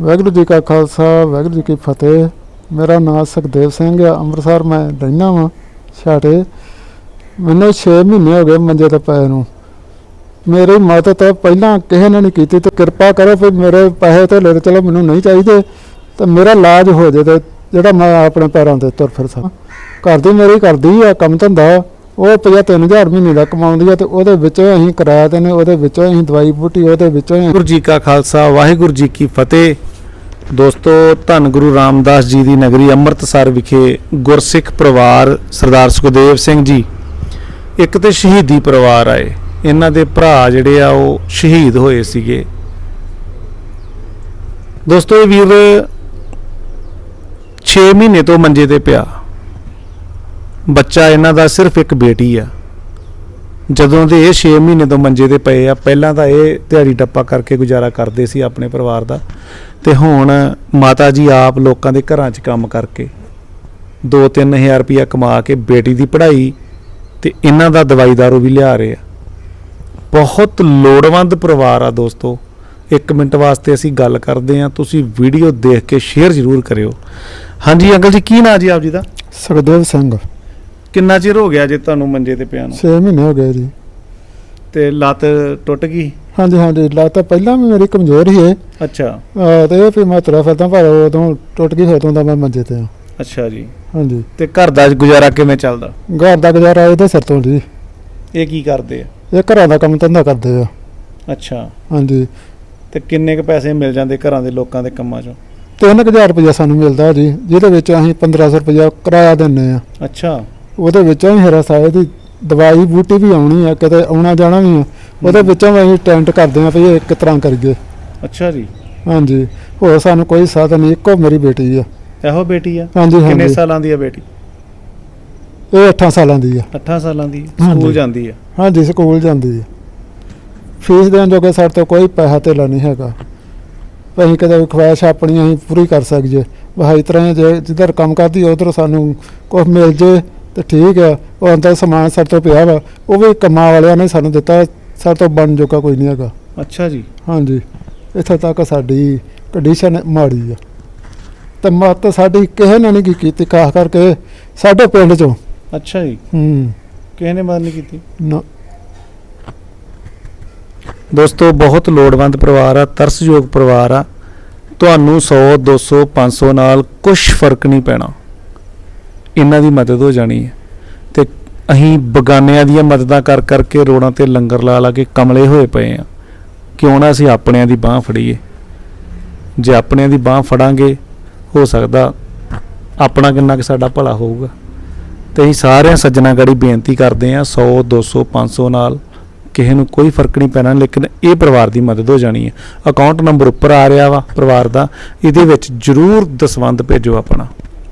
ਵਾਹਿਗੁਰੂ ਜੀ ਕਾ ਖਾਲਸਾ, ਵਾਹਿਗੁਰੂ ਜੀ ਕੀ ਫਤਿਹ। ਮੇਰਾ ਨਾਮ ਸੁਖਦੇਵ ਸਿੰਘ ਆ, ਅੰਮ੍ਰਿਤਸਰ ਮੈਂ ਰਹਿਣਾ ਵਾਂ, ਛਾਟੇ। ਮੈਨੂੰ 6 ਮਹੀਨੇ ਹੋ ਗਏ ਮੰਜੇ ਤੇ ਪਏ ਨੂੰ। ਮੇਰੀ ਮਦਦ ਪਹਿਲਾਂ ਕਿਸੇ ਨੇ ਨਹੀਂ ਕੀਤੀ ਤੇ ਕਿਰਪਾ ਕਰੋ ਵੀ ਮੇਰੇ ਪੈਸੇ ਤੇ ਲੈ ਚਲੋ, ਮੈਨੂੰ ਨਹੀਂ ਚਾਹੀਦੇ। ਤੇ ਮੇਰਾ ਇਲਾਜ ਹੋ ਜੇ ਤੇ ਜਿਹੜਾ ਮੈਂ ਆਪਣੇ ਪੈਰਾਂ ਤੇ ਤੁਰ ਫਿਰ ਸਕਾਂ। ਘਰ ਦੀ ਮੇਰੀ ਕਰਦੀ ਆ, ਕੰਮ ਧੰਦਾ। ਉਹ ਰੁਪਈਆ 3000 ਮਹੀਨੇ ਦਾ ਕਮਾਉਂਦੀ ਆ ਤੇ ਉਹਦੇ ਵਿੱਚੋਂ ਅਸੀਂ ਕਿਰਾਇਆ ਤੇ ਨੇ, ਉਹਦੇ ਵਿੱਚੋਂ ਅਸੀਂ ਦਵਾਈ ਬੂਟੀ, ਉਹਦੇ ਵਿੱਚੋਂ ਹੀ ਵਾਹਿਗੁਰੂ ਜੀ ਕਾ ਖਾਲਸਾ, ਵਾਹਿਗੁਰੂ ਜੀ ਕੀ ਫਤਿਹ। ਦੋਸਤੋ, ਧੰਨ ਗੁਰੂ ਰਾਮਦਾਸ ਜੀ ਦੀ ਨਗਰੀ ਅੰਮ੍ਰਿਤਸਰ ਵਿਖੇ ਗੁਰਸਿੱਖ ਪਰਿਵਾਰ ਸਰਦਾਰ ਸੁਖਦੇਵ ਸਿੰਘ ਜੀ ਇੱਕ ਤੇ ਸ਼ਹੀਦੀ ਪਰਿਵਾਰ ਆਏ। ਇਹਨਾਂ ਦੇ ਭਰਾ ਜਿਹੜੇ ਆ, ਉਹ ਸ਼ਹੀਦ ਹੋਏ ਸੀਗੇ। ਦੋਸਤੋ, ਇਹ ਵੀਰ 6 ਮਹੀਨੇ ਤੋਂ ਮੰਜੇ ਤੇ ਪਿਆ। ਬੱਚਾ ਇਹਨਾਂ ਦਾ ਸਿਰਫ ਇੱਕ ਬੇਟੀ ਆ। ਜਦੋਂ ਦੇ ਇਹ 6 ਮਹੀਨੇ ਤੋਂ ਮੰਜੇ ਤੇ ਪਏ ਆ, ਪਹਿਲਾਂ ਤਾਂ ਇਹ ਦਿਹਾੜੀ ਟੱਪਾ ਕਰਕੇ ਗੁਜ਼ਾਰਾ ਕਰਦੇ ਸੀ ਆਪਣੇ ਪਰਿਵਾਰ ਦਾ। ਤੇ ਹੁਣ ਮਾਤਾ ਜੀ ਆਪ ਲੋਕਾਂ ਦੇ ਘਰਾਂ 'ਚ ਕੰਮ ਕਰਕੇ 2-3000 ਰੁਪਇਆ ਕਮਾ ਕੇ ਬੇਟੀ ਦੀ ਪੜ੍ਹਾਈ ਤੇ ਇਹਨਾਂ ਦਾ ਦਵਾਈ ਦਾਰੂ ਵੀ ਲਿਆ ਰਹੇ ਆ। ਬਹੁਤ ਲੋੜਵੰਦ ਪਰਿਵਾਰ ਆ ਦੋਸਤੋ। ਇੱਕ ਮਿੰਟ ਵਾਸਤੇ ਅਸੀਂ ਗੱਲ ਕਰਦੇ ਆ ਤੁਸੀਂ ਵੀਡੀਓ ਦੇਖ ਕੇ ਸ਼ੇਅਰ ਜ਼ਰੂਰ ਕਰਿਓ। ਹਾਂਜੀ, ਅੰਕਲ ਜੀ, ਕੀ ਨਾਂ ਜੀ ਆਪ ਜੀ ਦਾ? ਸੁਖਦੇਵ ਸਿੰਘ। ਕਿੰਨਾ ਚਿਰ ਹੋ ਗਿਆ ਜੇ ਤੁਹਾਨੂੰ ਮੰਜੇ ਤੇ ਪਿਆ ਨੂੰ? 6 ਮਹੀਨੇ ਹੋ ਗਏ ਜੀ। ਤੇ ਲੱਤ ਟੁੱਟ ਗਈ? ਹਾਂਜੀ ਹਾਂਜੀ ਲੱਤ ਤਾਂ ਪਹਿਲਾਂ ਵੀ ਮੇਰੀ ਕਮਜ਼ੋਰ ਹੀ ਹੈ ਅੱਛਾ। ਅਹ ਤੇ ਇਹ ਵੀ ਮੈਂ ਤੁਰਿਆ ਫਿਰਦਾ ਪਰ ਉਦੋਂ ਟੁੱਟ ਗਈ ਉਦੋਂ ਦਾ ਮੈਂ ਮੰਜੇ ਤੇ ਆ। ਅੱਛਾ ਜੀ। ਹਾਂਜੀ। ਤੇ ਘਰ ਦਾ ਗੁਜ਼ਾਰਾ ਕਿਵੇਂ ਚੱਲਦਾ? ਘਰ ਦਾ ਗੁਜ਼ਾਰਾ ਇਹਦੇ ਸਿਰ ਤੋਂ ਜੀ। ਇਹ ਕੀ ਕਰਦੇ ਆ? ਇਹ ਘਰਾਂ ਦਾ ਕੰਮ ਧੰਦਾ ਕਰਦੇ ਆ। ਅੱਛਾ। ਹਾਂਜੀ। ਤੇ ਕਿੰਨੇ ਕ ਪੈਸੇ ਮਿਲ ਜਾਂਦੇ ਘਰਾਂ ਦੇ ਲੋਕਾਂ ਦੇ ਕੰਮਾਂ 'ਚੋਂ? 3000 ਰੁਪਇਆ ਸਾਨੂੰ ਮਿਲਦਾ ਜੀ ਜਿਹਦੇ ਵਿੱਚ ਅਸੀਂ 1500 ਰੁਪਇਆ ਕਿਰਾਇਆ ਦਿੰਨੇ ਆ। ਅੱਛਾ। ਉਹਦੇ ਵਿੱਚੋਂ ਹੀ ਹਰਾ ਸਾਹਿਬ ਦੀ ਦਵਾਈ ਬੂਟੀ ਵੀ ਆਉਣੀ ਆ ਕਿਤੇ ਆਉਣਾ ਜਾਣਾ ਵੀ ਆ ਉਹਦੇ ਵਿੱਚੋਂ ਅਸੀਂ ਟੈਂਟ ਕਰਦੇ ਆ ਇਹ ਇੱਕ ਤਰ੍ਹਾਂ ਕਰੀਏ। ਅੱਛਾ ਜੀ। ਹਾਂਜੀ। ਹੋਰ ਸਾਨੂੰ ਕੋਈ ਸਾਧਨ ਨਹੀਂ ਇੱਕੋ ਮੇਰੀ ਬੇਟੀ ਆ। ਇਹੋ ਬੇਟੀ ਆ? ਹਾਂਜੀ ਕਿੰਨੇ ਹਾਂਜੀ ਸਾਲਾਂ ਦੀ ਆ ਬੇਟੀ? ਇਹ 8 ਸਾਲਾਂ ਦੀ ਆ। 8 ਸਾਲਾਂ ਦੀ। ਹਾਂਜੀ। ਸਕੂਲ ਜਾਂਦੀ ਆ? ਹਾਂਜੀ ਸਕੂਲ ਜਾਂਦੀ ਹੈ ਫੀਸ ਦੇਣ ਜੋਗੇ ਸਾਡੇ ਤੋਂ ਕੋਈ ਪੈਸਾ ਧੇਲਾ ਨਹੀਂ ਹੈਗਾ। ਅਸੀਂ ਕਦੇ ਖਵਾਇਸ਼ ਆਪਣੀ ਅਸੀਂ ਪੂਰੀ ਕਰ ਸਕੀਏ। ਇਸ ਤਰ੍ਹਾਂ ਜੇ ਜਿੱਧਰ ਕੰਮ ਕਰਦੀ ਉਧਰ ਸਾਨੂੰ ਕੁਝ ਮਿਲ ਜੇ ਤੇ ਠੀਕ ਆ ਉਹ ਅੰਦਰ ਸਮਾਨ ਸਾਡੇ ਤੋਂ ਪਿਆ ਵਾ ਉਹ ਵੀ ਕੰਮਾਂ ਵਾਲਿਆਂ ਨੇ ਸਾਨੂੰ ਦਿੱਤਾ ਸਾਡੇ ਤੋਂ ਬਣ ਜੋਗਾ ਕੋਈ ਨਹੀਂ ਹੈਗਾ। ਅੱਛਾ ਜੀ। ਹਾਂਜੀ ਇੱਥੇ ਤੱਕ ਸਾਡੀ ਕੰਡੀਸ਼ਨ ਮਾੜੀ ਆ। ਤੇ ਮਤ ਸਾਡੀ ਕਿਸੇ ਨੇ ਨਹੀਂ ਕੀਤੀ ਖਾਸ ਕਰਕੇ ਸਾਡੇ ਪਿੰਡ ਚੋਂ। ਅੱਛਾ ਜੀ। ਹੂੰ। ਕਿਸੇ ਨੇ ਮਦਦ ਨਹੀਂ ਕੀਤੀ? ਨਾ। ਦੋਸਤੋ ਬਹੁਤ ਲੋੜਵੰਦ ਪਰਿਵਾਰ ਆ ਤਰਸਯੋਗ ਪਰਿਵਾਰ ਆ। ਤੁਹਾਨੂੰ 100 200 500 ਨਾਲ ਕੁਝ ਫ਼ਰਕ ਨਹੀਂ ਪੈਣਾ। ਇਹਨਾਂ ਦੀ ਮਦਦ ਹੋ ਜਾਣੀ ਹੈ। ਤੇ ਅਸੀਂ ਬਗਾਨਿਆਂ ਦੀਆਂ ਮਦਦਾਂ ਕਰ ਕਰਕੇ ਰੋੜਾਂ ਤੇ ਲੰਗਰ ਲਾ ਲਾ ਕੇ ਕਮਲੇ ਹੋਏ ਪਏ ਆ ਕਿਉਂ ਨਾ ਅਸੀਂ ਆਪਣਿਆਂ ਦੀ ਬਾਹ ਫੜੀਏ। ਜੇ ਆਪਣਿਆਂ ਦੀ ਬਾਹ ਫੜਾਂਗੇ, ਹੋ ਸਕਦਾ ਆਪਣਾ ਕਿੰਨਾ ਕਿ ਸਾਡਾ ਭਲਾ ਹੋਊਗਾ। ਤੇ ਅਸੀਂ ਸਾਰਿਆਂ ਸੱਜਣਾ ਗੜੀ ਬੇਨਤੀ ਕਰਦੇ ਆ 100 200 500 ਨਾਲ ਕਿਸੇ ਨੂੰ ਕੋਈ ਫ਼ਰਕ ਨਹੀਂ ਪੈਣਾ, ਲੇਕਿਨ ਇਹ ਪਰਿਵਾਰ ਦੀ ਮਦਦ ਹੋ ਜਾਣੀ ਹੈ। ਅਕਾਊਂਟ ਨੰਬਰ ਉੱਪਰ ਆ ਰਿਹਾ ਵਾ ਪਰਿਵਾਰ ਦਾ। ਇਹਦੇ ਵਿੱਚ ਜਰੂਰ ਦਸਵੰਦ ਭੇਜੋ ਆਪਣਾ।